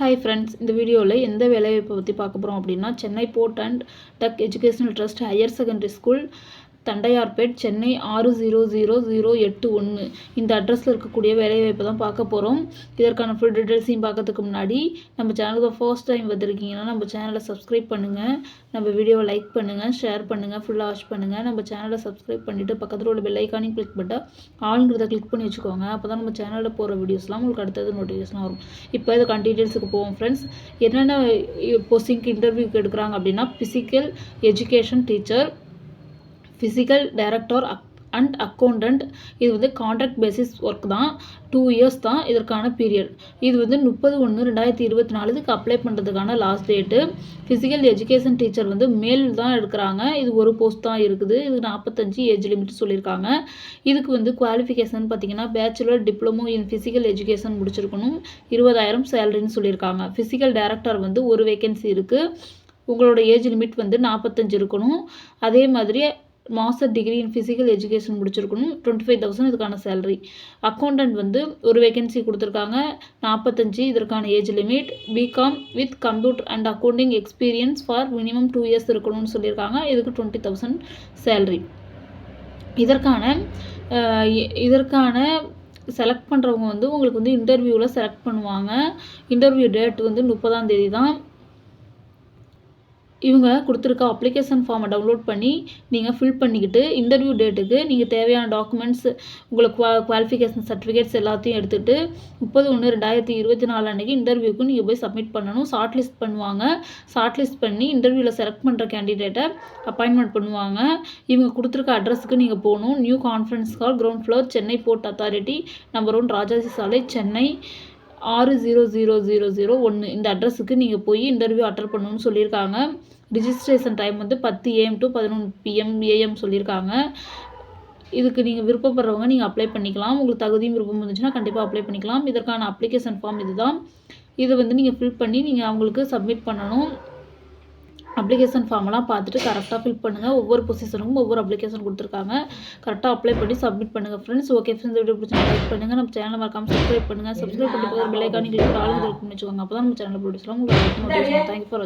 Hi friends இந்த வீடியோவில் எந்த வேலைவாய்ப்பை பற்றி பார்க்க போகிறோம் அப்படின்னா Chennai port and dock educational trust higher secondary school Tondiarpet Chennai ஆறு ஜீரோ ஜீரோ ஜீரோ எட்டு ஒன்று இந்த அட்ரஸில் இருக்கக்கூடிய வேலைவாய்ப்பை தான் பார்க்க போகிறோம் இதற்கான ஃபுல் டீட்டெயில்ஸையும் பார்க்கறதுக்கு முன்னாடி நம்ம சேனலுக்கு ஃபர்ஸ்ட் டைம் வந்திருக்கீங்கன்னா நம்ம சேனலை சப்ஸ்கிரைப் பண்ணுங்கள் நம்ம வீடியோவை லைக் பண்ணுங்கள் ஷேர் பண்ணுங்கள் ஃபுல்லாக வாட்ச் பண்ணுங்கள் நம்ம சேனலை சப்ஸ்கிரைப் பண்ணிவிட்டு பக்கத்தில் உள்ள பெல்லைக்கானையும் கிளிக் பண்ணிட்டு ஆளுங்கிறத கிளிக் பண்ணி வச்சுக்கோங்க. அப்போ தான் நம்ம சேனலில் போகிற வீடியோஸ்லாம் உங்களுக்கு அடுத்தது நோட்டிஃபிகேஷன் வரும். இப்போ இதுக்கான டீட்டெயில்ஸுக்கு போவோம் ஃப்ரெண்ட்ஸ் என்னென்ன போஸ்டிங்க்கு இன்டர்வியூக்கு எடுக்கிறாங்க அப்படின்னா physical education teacher physical director அக் அண்ட் அக்கௌண்டண்ட் இது வந்து கான்ட்ராக்ட் பேசிஸ் ஒர்க் தான். டூ இயர்ஸ் தான் இதற்கான பீரியட் இது வந்து முப்பது ஒன்று ரெண்டாயிரத்தி இருபத்தி நாலுக்கு அப்ளை பண்ணுறதுக்கான last date physical education teacher வந்து மேல் தான் எடுக்கிறாங்க. இது ஒரு போஸ்ட் தான் இருக்குது. இது நாற்பத்தஞ்சு ஏஜ் லிமிட் சொல்லியிருக்காங்க. இதுக்கு வந்து குவாலிஃபிகேஷன் பார்த்தீங்கன்னா bachelor diploma in physical education முடிச்சிருக்கணும். இருபதாயிரம் சேலரின்னு சொல்லியிருக்காங்க. ஃபிசிக்கல் டைரக்டர் வந்து ஒரு வேகன்சி இருக்குது உங்களோட ஏஜ் லிமிட் வந்து நாற்பத்தஞ்சு இருக்கணும். அதே மாதிரி master degree in physical education முடிச்சிருக்கணும். டுவெண்ட்டி ஃபைவ் தௌசண்ட் இதுக்கான சேலரி அக்கௌண்டன்ட் வந்து ஒரு வேகன்சி கொடுத்துருக்காங்க. நாற்பத்தஞ்சு இதற்கான age limit BCom with computer and accounting experience for minimum two years இருக்கணும்னு சொல்லியிருக்காங்க. இதுக்கு டுவெண்ட்டி தௌசண்ட் சேலரி இதற்கான இதற்கான செலக்ட் பண்ணுறவங்க வந்து உங்களுக்கு வந்து இன்டர்வியூவில் செலக்ட் பண்ணுவாங்க. இன்டர்வியூ டேட் வந்து முப்பதாம் தேதி தான் இவங்க கொடுத்துருக்க அப்ளிகேஷன் ஃபார்மை டவுன்லோட் பண்ணி நீங்கள் ஃபில் பண்ணிக்கிட்டு இன்டர்வியூ டேட்டுக்கு நீங்கள் தேவையான டாக்குமெண்ட்ஸ் உங்களுக்கு குவா குவாலிஃபிகேஷன் சர்டிஃபிகேட்ஸ் எல்லாத்தையும் எடுத்துகிட்டு முப்பது ஒன்று ரெண்டாயிரத்தி இருபத்தி நாலு அன்றைக்கி இன்டர்வியூக்கு நீங்கள் போய் சப்மிட் பண்ணணும். ஷார்ட் லிஸ்ட் பண்ணுவாங்க ஷார்ட் லிஸ்ட் பண்ணி இன்டர்வியூவில் செலக்ட் பண்ணுற கேண்டிடேட்டை அப்பாயின்மெண்ட் பண்ணுவாங்க. இவங்க கொடுத்துருக்க அட்ரஸுக்கு நீங்கள் போகணும். New conference hall ground floor Chennai port authority number one Rajaji சாலை சென்னை ஆறு ஜீரோ ஜீரோ ஜீரோ ஜீரோ ஒன்று இந்த அட்ரஸுக்கு நீங்கள் போய் இன்டர்வியூ அட்டர் பண்ணணும்னு சொல்லியிருக்காங்க. ரிஜிஸ்ட்ரேஷன் டைம் வந்து பத்து ஏஎம் டு பதினொன்று பிஎம் ஏஎம் சொல்லியிருக்காங்க. இதுக்கு நீங்கள் விருப்பப்படுறவங்க நீங்கள் அப்ளை பண்ணிக்கலாம். உங்களுக்கு தகுதியும் விருப்பம் இருந்துச்சுன்னா கண்டிப்பாக அப்ளை பண்ணிக்கலாம். இதற்கான அப்ளிகேஷன் ஃபார்ம் இதுதான். இதை வந்து நீங்கள் ஃபில் பண்ணி நீங்கள் அவங்களுக்கு சப்மிட் பண்ணணும். அப்ளிகேஷன் ஃபார்ம்லாம் பார்த்துட்டு கரெக்டாக ஃபில் பண்ணுங்கள் ஒவ்வொரு பொசிஷனுக்கும் ஒவ்வொரு அப்ளிகேஷன் கொடுத்துருக்காங்க கரெக்டாக அப்ளை பண்ணி சப்மிட் பண்ணுங்கள் ஃப்ரெண்ட்ஸ் ஓகே ஃப்ரெண்ட்ஸ் வீடியோ பிடிச்சி லைக் பண்ணுங்கள் நம்ம சேனல் மறக்காமல் சப்ஸ்கிரைப் பண்ணுங்கள் சப்ஸ்கிரைப் பண்ணி போகிற பெல்லைக்கானி கிளிக் ஆளுங்க இருக்குன்னு வச்சுக்கோங்க அப்போ தான் நம்ம சேனல் ப்ரொடியூஸ்லாம் உங்களுக்கு தேங்க்யூ ஃபார்